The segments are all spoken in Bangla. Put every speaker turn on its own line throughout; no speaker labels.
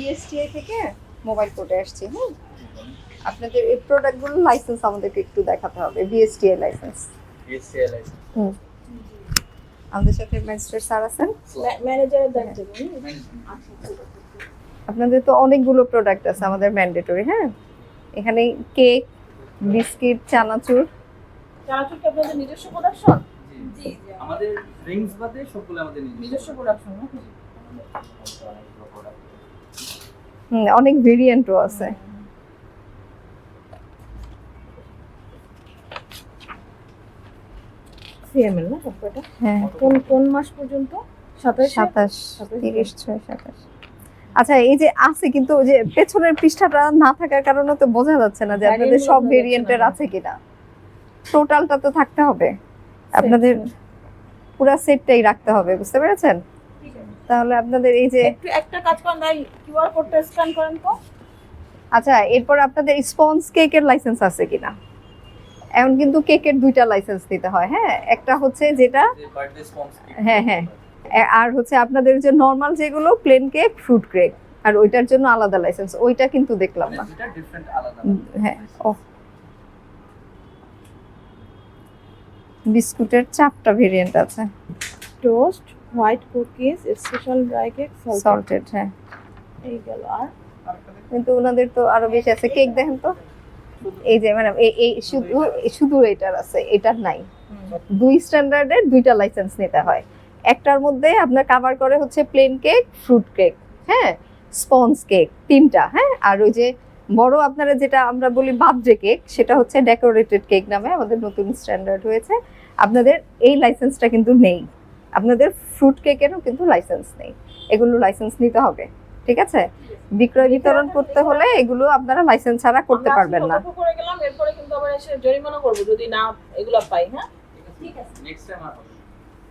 বিএসটিআই থেকে মোবাইল কোর্টে আসছি হ্যাঁ আপনাদের এই প্রোডাক্টগুলো লাইসেন্স আমাদেরকে একটু দেখাতে হবে বিএসটিআই লাইসেন্স
এসিএল লাইসেন্স
হুম। আমাদের সাথে ম্যাজিস্ট্রেট স্যার আছেন।
ম্যানেজারের দায়িত্ব
আপনাদের তো অনেকগুলো প্রোডাক্ট আছে আমাদের ম্যান্ডেটরি হ্যাঁ? এখানে কেক বিস্কিট চানাচুর।
চানাচুর কি আপনাদের নিজস্ব প্রোডাকশন
জি। আমাদের ড্রিঙ্কস বাদে সবগুলো আমাদের নিজস্ব।
প্রোডাকশন
অনেক ভেরিয়েন্টও আছে।
সিএমএল না সবকটা?
হ্যাঁ।
কোন কোন মাস পর্যন্ত? সাতাশ?
সাতাশ
সাতাশ।
তিরিশ ছয় সাতাশ। আচ্ছা এই যে আছে কিন্তু যে পেছনের পৃষ্ঠাটা না থাকার কারণে তো বোঝা যাচ্ছে না যে আপনাদের সব ভেরিয়েন্টের আছে কিনা। টোটালটা তো থাকতে হবে। আপনাদের পুরো সেটটাই রাখতে হবে বুঝতে পেরেছেন? তাহলে আপনাদের এই যে
একটা কাজ করেন ভাই কিউআর কোডটা স্ক্যান করেন তো।
আচ্ছা এরপর আপনাদের স্পঞ্জ কেকের লাইসেন্স আছে কিনা? এখন কিন্তু কেকের দুইটা লাইসেন্স দিতে হয় হ্যাঁ? একটা হচ্ছে যেটা হ্যাঁ, হ্যাঁ। আর হচ্ছে আপনাদের যে নর্মাল যেগুলো প্লেন কেক ফ্রুট কেক আর ওইটার জন্য আলাদা লাইসেন্স ওইটা কিন্তু দেখলাম না।
আলাদা
হ্যাঁ ও বিস্কুটের চারটা ভেরিয়েন্ট আছে।
Toast white cookies special dry cake
salted হ্যাঁ।
এই গেল আর।
কিন্তু ওনাদের তো আরও বেশি আছে। কেক দেখেন তো? এই যে ম্যাডাম এই এই শুধু শুধু এটার আছে এটার নাই। দুই স্ট্যান্ডার্ডের দুইটা লাইসেন্স নিতে হয়। একটার মধ্যে আপনার কাভার করে হচ্ছে প্লেন কেক ফ্রুট কেক হ্যাঁ? স্পঞ্জ কেক তিনটা হ্যাঁ? আর ওই যে বড় আপনারা যেটা আমরা বলি বার্থডে কেক সেটা হচ্ছে ডেকোরেটেড কেক নামে আমাদের নতুন স্ট্যান্ডার্ড হয়েছে। আপনাদের এই লাইসেন্সটা কিন্তু নেই। আপনাদের ফ্রুট কেকেরও কিন্তু লাইসেন্স নেই। এগুলো লাইসেন্স নিতে হবে ঠিক আছে? বিক্রয় বিতরণ করতে হলে এগুলো আপনারা লাইসেন্স ছাড়া করতে পারবেন না।
করে গেলাম এরপরে কিন্তু আবার এসে জরিমানা করব যদি না এগুলো পাই হ্যাঁ?
ঠিক আছে। নেক্সট টাইম আর না।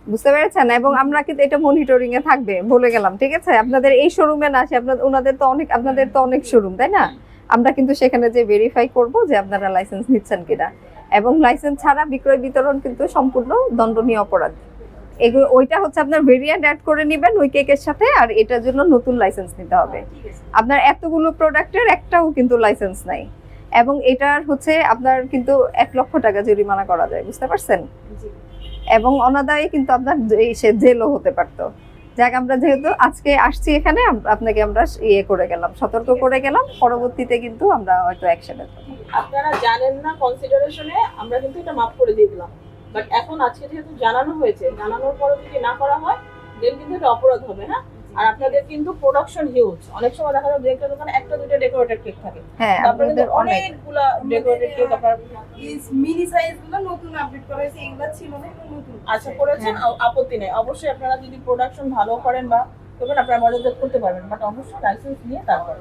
বুঝতে পেরেছেন? এবং আমরা কিন্তু এটা মনিটরিং এ থাকবে বলে গেলাম ঠিক আছে? আপনাদের এই শোরুমে না আসে আপনাদের ওনাদের তো অনেক আপনাদের তো অনেক শোরুম তাই না? আমরা কিন্তু সেখানে যে ভেরিফাই করব যে আপনারা লাইসেন্স নিচ্ছেন কিনা। এবং লাইসেন্স ছাড়া বিক্রয় বিতরণ কিন্তু সম্পূর্ণ দণ্ডনীয় অপরাধ। এগুলো ওইটা হচ্ছে আপনার ভেরিয়েন্ট অ্যাড করে নেবেন ওই কেকের সাথে আর এটার জন্য নতুন লাইসেন্স নিতে হবে। আপনার এতগুলো প্রোডাক্টের একটাও কিন্তু লাইসেন্স নাই। এবং এটার হচ্ছে আপনার কিন্তু এক লক্ষ টাকা জরিমানা করা যায় বুঝতে পারছেন? এবং অনাদায়ে কিন্তু আপনার সে জেলও হতে পারতো। যাক আমরা যেহেতু আজকে আসছি এখানে আপনাকে আমরা ইয়ে করে গেলাম সতর্ক করে গেলাম পরবর্তীতে কিন্তু আমরা হয়তো অ্যাকশনে
আপনারা জানেন না কনসিডারেশনে আমরা কিন্তু এটা মাফ করে দিয়ে দিলাম। বাট এখন আজকে যেহেতু জানানো হয়েছে জানানোর পরে যদি না করা হয় দেন কিন্তু এটা অপরাধ হবে হ্যাঁ? আর আপনাদের কিন্তু প্রোডাকশন হিউজ অনেক সময় দেখা যায় যে একটা দোকানে একটা দুটো ডেকোরেটেড কেক থাকে।
হ্যাঁ
তারপরে কিন্তু
আপনাদের অনেক
অনেকগুলা ডেকোরেটেড কেক আপনার
মিনি সাইজগুলো নতুন আপডেট করা হয়েছে এগুলো ছিল না নতুন।
আচ্ছা করেছেন? আপত্তি নেই। অবশ্যই আপনারা যদি প্রোডাকশন ভালো করেন বা করবেন আপনারা বাজারজাত করতে পারবেন। বাট অবশ্যই লাইসেন্স নিয়ে তারপরে।